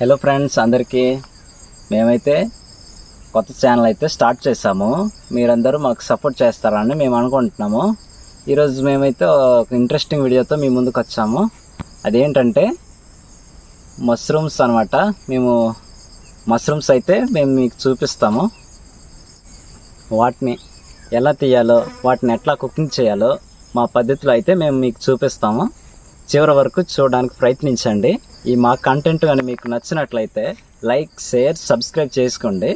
Hello friends అందరికీ. మేమైతే కొత్త ఛానల్ అయితే స్టార్ట్ చేసాము మీరందరూ మాకు సపోర్ట్ చేస్తారని మేము అనుకుంటున్నాము. ఈరోజు మేమైతే ఒక ఇంట్రెస్టింగ్ వీడియోతో మీ ముందుకు వచ్చాము. అదేంటంటే మష్రూమ్స్ అనమాట మేము మష్రూమ్స్ అయితే మేము మీకు చూపిస్తాము. వాటిని ఎలా తీయాలో వాటిని ఎట్లా కుకింగ్ చేయాలో మా పద్ధతిలో అయితే మేము మీకు చూపిస్తాము. చివరి వరకు చూడడానికి ప్రయత్నించండి. ఈ మా కంటెంట్ కానీ మీకు నచ్చినట్లయితే లైక్ షేర్ సబ్స్క్రైబ్ చేసుకోండి.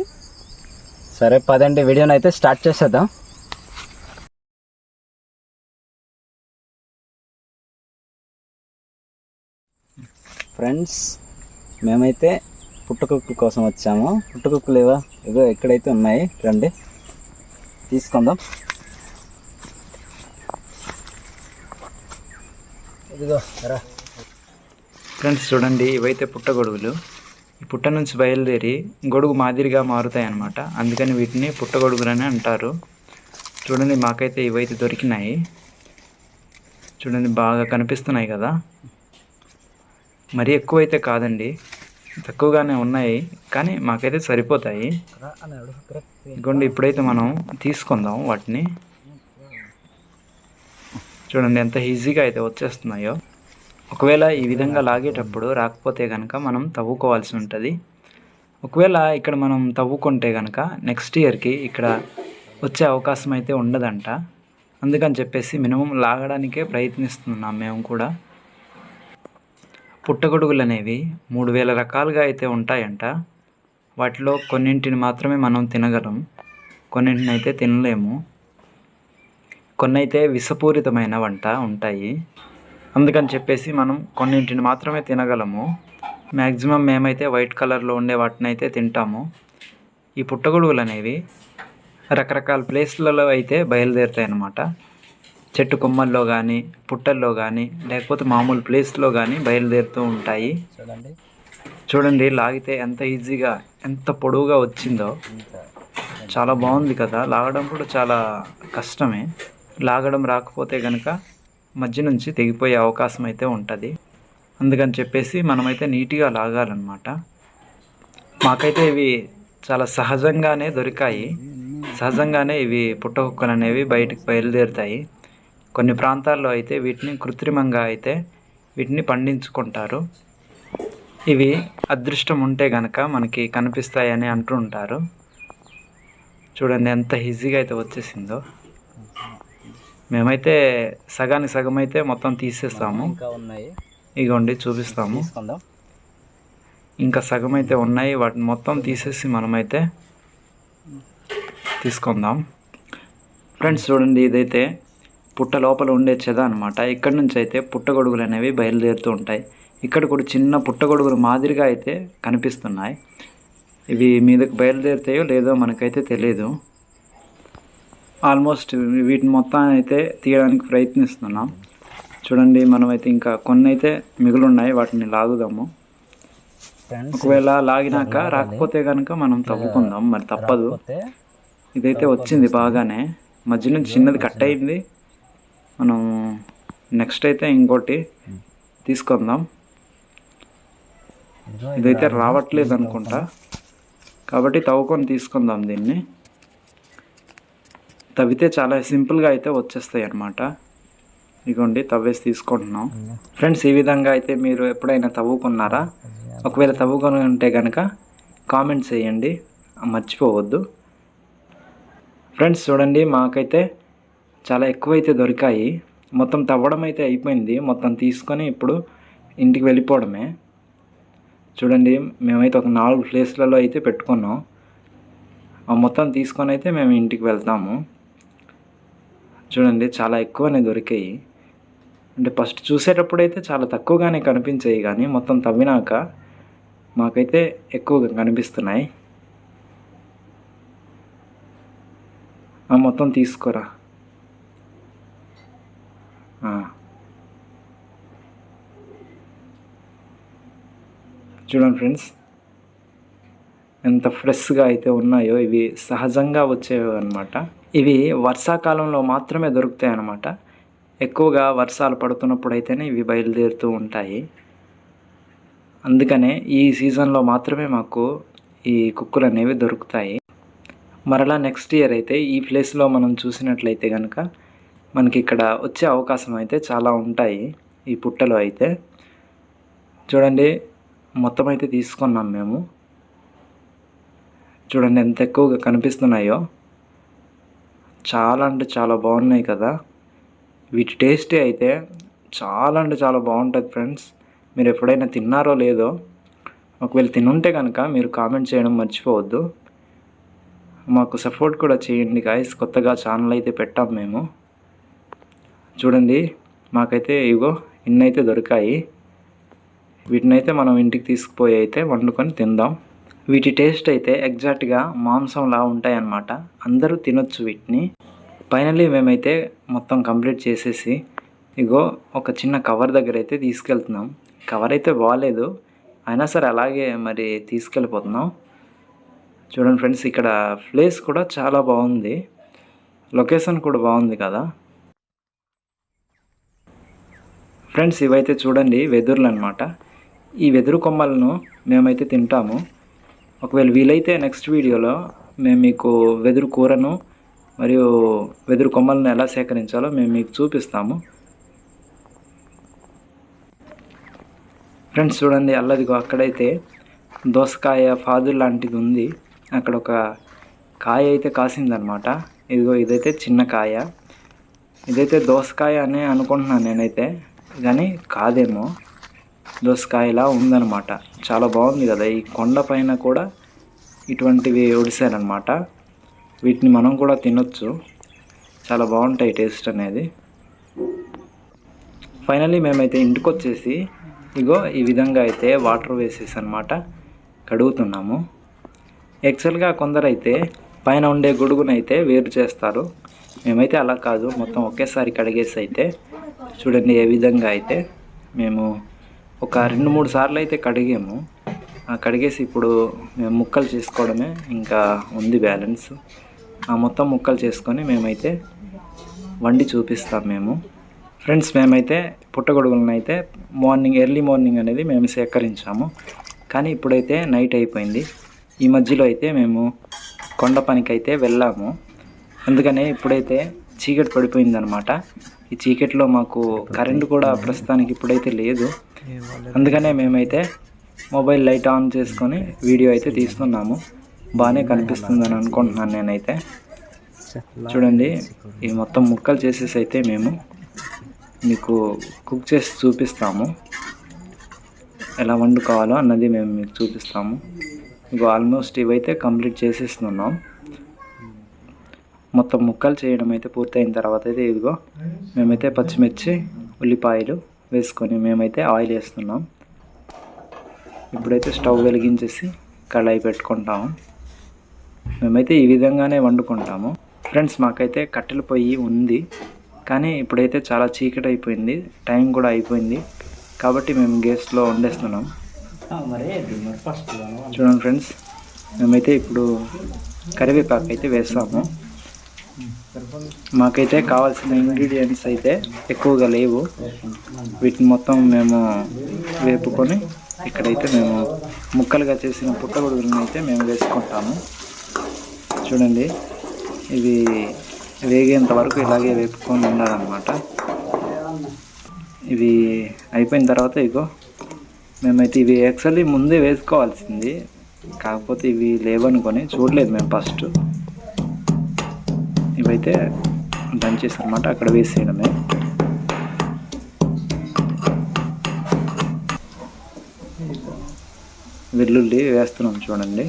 సరే పదండి వీడియోని అయితే స్టార్ట్ చేసేద్దాం. ఫ్రెండ్స్ మేమైతే పుట్టకుక్కు కోసం వచ్చాము. పుట్టకుక్కులు లేవా? ఏదో ఎక్కడైతే ఉన్నాయి. రండి. తీసుకుందాం. ఇదిగో రా. ఫ్రెండ్స్ చూడండి ఇవైతే పుట్టగొడుగులు ఈ పుట్ట నుంచి బయలుదేరి గొడుగు మాదిరిగా మారుతాయి అన్నమాట అందుకని వీటిని పుట్టగొడుగులని అంటారు. చూడండి మాకైతే ఇవైతే దొరికినాయి. చూడండి బాగా కనిపిస్తున్నాయి కదా. మరీ ఎక్కువైతే కాదండి. తక్కువగానే ఉన్నాయి కానీ మాకైతే సరిపోతాయి. ఇదిగోండి ఇప్పుడైతే మనం తీసుకుందాం వాటిని. చూడండి ఎంత ఈజీగా అయితే వచ్చేస్తున్నాయో. ఒకవేళ ఈ విధంగా లాగేటప్పుడు రాకపోతే కనుక మనం తవ్వుకోవాల్సి ఉంటుంది. ఒకవేళ ఇక్కడ మనం తవ్వుకుంటే కనుక నెక్స్ట్ ఇయర్కి ఇక్కడ వచ్చే అవకాశం అయితే ఉండదంట. అందుకని చెప్పేసి మినిమం లాగడానికే ప్రయత్నిస్తున్నాం మేము కూడా. పుట్టగొడుగులు అనేవి మూడు వేల రకాలుగా అయితే ఉంటాయంట. వాటిలో కొన్నింటిని మాత్రమే మనం తినగలం. కొన్నింటిని అయితే తినలేము. కొన్ని అయితే విషపూరితమైన వంట ఉంటాయి. అందుకని చెప్పేసి మనం కొన్నింటిని మాత్రమే తినగలము. మ్యాక్సిమం మేమైతే వైట్ కలర్లో ఉండే వాటిని అయితే తింటాము. ఈ పుట్టగొడుగులు అనేవి రకరకాల ప్లేస్లలో అయితే బయలుదేరుతాయి అన్నమాట చెట్టు కొమ్మల్లో కానీ పుట్టల్లో కానీ లేకపోతే మామూలు ప్లేస్లో కానీ బయలుదేరుతూ ఉంటాయి. చూడండి. చూడండి లాగితే ఎంత ఈజీగా ఎంత పొడవుగా వచ్చిందో. చాలా బాగుంది కదా. లాగడం కూడా చాలా కష్టమే. లాగడం రాకపోతే కనుక మధ్య నుంచి తెగిపోయే అవకాశం అయితే ఉంటుంది. అందుకని చెప్పేసి మనమైతే నీట్గా లాగాలన్నమాట. మాకైతే ఇవి చాలా సహజంగానే దొరికాయి. సహజంగానే ఇవి పుట్టకుక్కలు అనేవి బయటకు బయలుదేరుతాయి. కొన్ని ప్రాంతాల్లో అయితే వీటిని కృత్రిమంగా అయితే వీటిని పండించుకుంటారు. ఇవి అదృష్టం ఉంటే గనక మనకి కనిపిస్తాయని అంటూ ఉంటారు చూడండి ఎంత ఈజీగా అయితే వచ్చేసిందో. మేమైతే సగానికి సగం అయితే మొత్తం తీసేస్తాము. ఇంకా ఉన్నాయి. ఇగోండి చూపిస్తాము. ఇంకా సగం అయితే ఉన్నాయి. వాటిని మొత్తం తీసేసి మనమైతే తీసుకుందాం. ఫ్రెండ్స్ చూడండి ఇదైతే పుట్ట లోపల ఉండే చెద అనమాట ఇక్కడ నుంచి అయితే పుట్టగొడుగులు అనేవి బయలుదేరుతూ ఉంటాయి. ఇక్కడ కూడా చిన్న పుట్టగొడుగులు మాదిరిగా అయితే కనిపిస్తున్నాయి. ఇవి మీదకి బయలుదేరుతాయో లేదో మనకైతే తెలియదు ఆల్మోస్ట్ వీటిని మొత్తం అయితే తీయడానికి ప్రయత్నిస్తున్నాం. చూడండి మనమైతే ఇంకా కొన్ని అయితే మిగులు ఉన్నాయి వాటిని లాగుదాము. ఒకవేళ లాగినాక రాకపోతే కనుక మనం తవ్వుకుందాం. మరి తప్పదు. ఇదైతే వచ్చింది బాగానే. మధ్య నుంచి చిన్నది కట్ అయింది. మనం నెక్స్ట్ అయితే ఇంకోటి తీసుకుందాం. ఇదిగో ఇదైతే రావట్లేదు అనుకుంటా. కాబట్టి తవ్వుకొని తీసుకుందాం దీన్ని. తవ్వితే చాలా సింపుల్గా అయితే వచ్చేస్తాయి అన్నమాట. ఇదిగోండి తవ్వేసి తీసుకుంటున్నాం. ఫ్రెండ్స్ ఈ విధంగా అయితే మీరు ఎప్పుడైనా తవ్వుకున్నారా? ఒకవేళ తవ్వుకొని ఉంటే కనుక కామెంట్స్ చేయండి. మర్చిపోవద్దు. ఫ్రెండ్స్ చూడండి మాకైతే చాలా ఎక్కువైతే దొరికాయి. మొత్తం తవ్వడం అయితే అయిపోయింది. మొత్తం తీసుకొని ఇప్పుడు ఇంటికి వెళ్ళిపోవడమే. చూడండి మేమైతే ఒక నాలుగు ప్లేస్లలో అయితే పెట్టుకున్నాం. ఆ మొత్తం తీసుకొని అయితే మేము ఇంటికి వెళ్తాము. చూడండి చాలా ఎక్కువనే దొరికాయి. అంటే ఫస్ట్ చూసేటప్పుడైతే చాలా తక్కువగానే కనిపించాయి కానీ మొత్తం తవ్వినాక మాకైతే ఎక్కువగా కనిపిస్తున్నాయి. ఆ మొత్తం తీసుకోరా? చూడండి ఫ్రెండ్స్ ఎంత ఫ్రెష్గా అయితే ఉన్నాయో ఇవి సహజంగా వచ్చేవి అనమాట ఇవి వర్షాకాలంలో మాత్రమే దొరుకుతాయి అన్నమాట. ఎక్కువగా వర్షాలు పడుతున్నప్పుడు అయితేనే ఇవి బయలుదేరుతూ ఉంటాయి. అందుకనే ఈ సీజన్లో మాత్రమే మాకు ఈ కుక్కులు అనేవి దొరుకుతాయి. మరలా నెక్స్ట్ ఇయర్ అయితే ఈ ప్లేస్లో మనం చూసినట్లయితే కనుక మనకి ఇక్కడ వచ్చే అవకాశం అయితే చాలా ఉంటాయి. ఈ పుట్టలో అయితే. చూడండి మొత్తం అయితే తీసుకున్నాం మేము. చూడండి ఎంత ఎక్కువగా కనిపిస్తున్నాయో. చాలా అంటే చాలా బాగున్నాయి కదా. వీటి టేస్ట్ అయితే చాలా అంటే చాలా బాగుంటుంది ఫ్రెండ్స్. మీరు ఎప్పుడైనా తిన్నారో లేదో ఒకవేళ తినుంటే కనుక మీరు కామెంట్ చేయడం మర్చిపోవద్దు. మాకు సపోర్ట్ కూడా చేయండి గాయస్ కొత్తగా ఛానల్ అయితే పెట్టాం మేము. చూడండి మాకైతే ఇగో ఇన్నైతే దొరికాయి. వీటినైతే మనం ఇంటికి తీసుకుపోయి అయితే వండుకొని తిందాం. వీటి టేస్ట్ అయితే ఎగ్జాక్ట్గా మాంసంలా ఉంటాయన్నమాట. అందరూ తినొచ్చు వీటిని. ఫైనల్లీ మేమైతే మొత్తం కంప్లీట్ చేసేసి ఇగో ఒక చిన్న కవర్ దగ్గర అయితే తీసుకెళ్తున్నాం. కవర్ అయితే బాగాలేదు అయినా సరే అలాగే మరి తీసుకెళ్ళిపోతున్నాం. చూడండి ఫ్రెండ్స్ ఇక్కడ ప్లేస్ కూడా చాలా బాగుంది. లొకేషన్ కూడా బాగుంది కదా. ఫ్రెండ్స్ ఇవైతే చూడండి వెదురులు అనమాట ఈ వెదురు కొమ్మలను మేమైతే తింటాము. ఒకవేళ వీలైతే నెక్స్ట్ వీడియోలో మేము మీకు వెదురు కూరను మరియు వెదురు కొమ్మలను ఎలా సేకరించాలో మేము మీకు చూపిస్తాము. ఫ్రెండ్స్ చూడండి అల్లదిగో అక్కడైతే దోసకాయ ఫాదర్ లాంటిది ఉంది. అక్కడ ఒక కాయ అయితే కాసిందనమాట ఇదిగో ఇదైతే చిన్న కాయ. ఇదైతే దోసకాయ అనే అనుకుంటున్నాను నేనైతే. కానీ కాదేమో. దోసకాయలా ఉందన్నమాట. చాలా బాగుంది కదా. ఈ కొండ పైన కూడా ఇటువంటివి ఒడిశారనమాట వీటిని మనం కూడా తినొచ్చు. చాలా బాగుంటాయి టేస్ట్ అనేది. ఫైనల్లీ మేమైతే ఇంటికి వచ్చేసి ఇగో ఈ విధంగా అయితే వాటర్ వేసేసి అనమాట కడుగుతున్నాము. యాక్చువల్గా కొందరైతే పైన ఉండే గొడుగునైతే వేరు చేస్తారు. మేమైతే అలా కాదు. మొత్తం ఒకేసారి కడిగేసి అయితే చూడండి ఏ విధంగా అయితే మేము ఒక రెండు మూడు సార్లు అయితే కడిగాము. ఆ కడిగేసి ఇప్పుడు మేము ముక్కలు చేసుకోవడమే ఇంకా ఉంది బ్యాలెన్స్. ఆ మొత్తం ముక్కలు చేసుకొని మేమైతే వండి చూపిస్తాం మేము. ఫ్రెండ్స్ మేమైతే పుట్టగొడుగులను అయితే మార్నింగ్ ఎర్లీ మార్నింగ్ అనేది మేము సేకరించాము. కానీ ఇప్పుడైతే నైట్ అయిపోయింది. ఈ మధ్యలో అయితే మేము కొండ పనికి అయితే వెళ్ళాము. అందుకనే ఇప్పుడైతే చీకటి పడిపోయిందనమాట ఈ చీకటిలో మాకు కరెంటు కూడా ప్రస్తుతానికి ఇప్పుడైతే లేదు. అందుకనే మేమైతే మొబైల్ లైట్ ఆన్ చేసుకొని వీడియో అయితే తీస్తున్నాము. బాగానే కనిపిస్తుందని అనుకుంటున్నాను నేనైతే. చూడండి ఈ మొత్తం ముక్కలు చేసేసి అయితే మేము మీకు కుక్ చేసి చూపిస్తాము. ఎలా వండుకోవాలో అన్నది మేము మీకు చూపిస్తాము. ఇగో ఆల్మోస్ట్ ఇవైతే కంప్లీట్ చేసేస్తున్నాం. మొత్తం ముక్కలు చేయడం అయితే పూర్తయిన తర్వాత అయితే ఇదిగో మేమైతే పచ్చిమిర్చి ఉల్లిపాయలు వేసుకొని మేమైతే ఆయిల్ వేస్తున్నాం. ఇప్పుడైతే స్టవ్ వెలిగించేసి కళాయి పెట్టుకుంటాము. మేమైతే ఈ విధంగానే వండుకుంటాము. ఫ్రెండ్స్ మాకైతే కట్టెల పొయ్యి ఉంది కానీ ఇప్పుడైతే చాలా చీకటి అయిపోయింది టైం కూడా అయిపోయింది. కాబట్టి మేము గ్యాస్లో వండేస్తున్నాం. చూడండి ఫ్రెండ్స్ మేమైతే ఇప్పుడు కరివేపాకు అయితే వేస్తాము మాకైతే కావాల్సిన ఇంగ్రీడియంట్స్ అయితే ఎక్కువగా లేవు. వీటిని మొత్తం మేము వేపుకొని ఇక్కడైతే మేము ముక్కలుగా చేసిన పుట్టగొడుగులను అయితే మేము వేసుకుంటాము. చూడండి ఇవి వేగేంత వరకు ఇలాగే వేపుకొని ఉండాలన్నమాట. ఇవి అయిపోయిన తర్వాత ఇగో మేమైతే ఇవి యాక్చువల్లీ ముందే వేసుకోవాల్సింది. కాకపోతే ఇవి లేవనుకొని చూడలేదు మేము ఫస్ట్. ఇవైతే దంచేసి అనమాట అక్కడ వేసేయడమే వెల్లుల్లి వేస్తున్నాం చూడండి.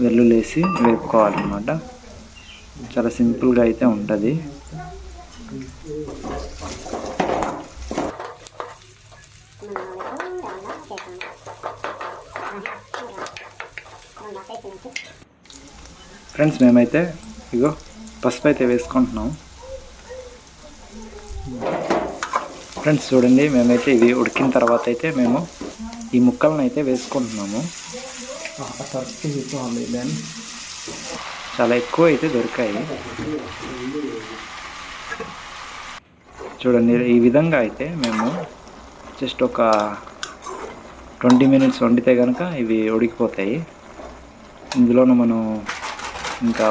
వెల్లుల్లి వేసి వేపుకోవాలన్నమాట. చాలా సింపుల్గా అయితే ఉంటుంది. ఫ్రెండ్స్ మేమైతే ఇగో పసుపు అయితే వేసుకుంటున్నాం. ఫ్రెండ్స్ చూడండి మేమైతే ఇవి ఉడికిన తర్వాత అయితే మేము ఈ ముక్కలను అయితే వేసుకుంటున్నాము. చాలా ఎక్కువ అయితే దొరికాయి. చూడండి ఈ విధంగా అయితే మేము జస్ట్ ఒక ట్వంటీ మినిట్స్ వండితే కనుక ఇవి ఉడికిపోతాయి. ఇందులోనూ మనం ఇంకా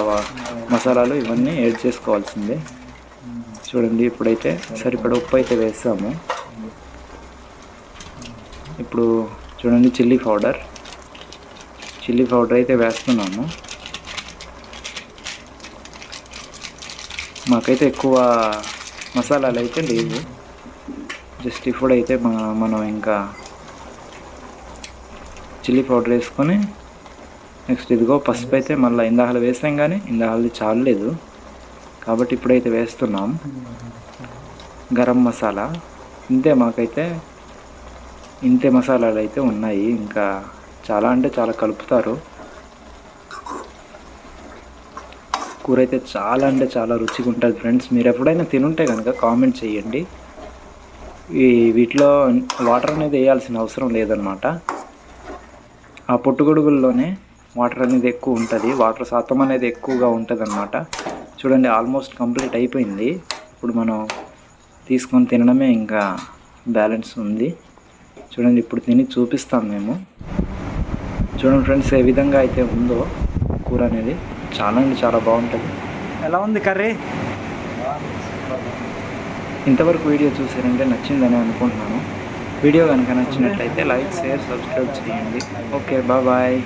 మసాలాలు ఇవన్నీ యాడ్ చేసుకోవాల్సిందే. చూడండి ఇప్పుడైతే సరిపడ ఉప్పు అయితే వేస్తాము ఇప్పుడు చూడండి చిల్లీ పౌడర్. చిల్లీ పౌడర్ అయితే వేస్తున్నాము. మాకైతే ఎక్కువ మసాలాలు అయితే లేవు. జస్ట్ ఇప్పుడైతే అయితే మనం ఇంకా చిల్లీ పౌడర్ వేసుకొని నెక్స్ట్ ఇదిగో పసుపు అయితే మళ్ళీ ఇందాకలు వేసాం కానీ ఇందాకలు చాలలేదు. కాబట్టి ఇప్పుడైతే వేస్తున్నాం. గరం మసాలా. ఇంతే మాకైతే ఇంతే మసాలాలు అయితే ఉన్నాయి. ఇంకా చాలా అంటే చాలా కలుపుతారు. కూర అయితే చాలా అంటే చాలా రుచిగా ఉంటుంది ఫ్రెండ్స్. మీరు ఎప్పుడైనా తినుంటే కనుక కామెంట్ చేయండి. ఈ వీటిలో వాటర్ అనేది వేయాల్సిన అవసరం లేదనమాట ఆ పొట్టుగొడుగుల్లోనే వాటర్ అనేది ఎక్కువ ఉంటుంది. వాటర్ శాతం అనేది ఎక్కువగా ఉంటుంది అనమాట చూడండి ఆల్మోస్ట్ కంప్లీట్ అయిపోయింది. ఇప్పుడు మనం తీసుకొని తినడమే ఇంకా బ్యాలెన్స్ ఉంది. చూడండి ఇప్పుడు తిని చూపిస్తాం మేము. చూడండి ఫ్రెండ్స్ ఏ విధంగా అయితే ఉందో కూర అనేది చాలా అంటే చాలా బాగుంటుంది. ఎలా ఉంది కర్రీ? ఇంతవరకు వీడియో చూసారంటే నచ్చిందని అనుకుంటున్నాను. వీడియో కనుక నచ్చినట్లయితే లైక్ షేర్ సబ్స్క్రైబ్ చేయండి. Okay bye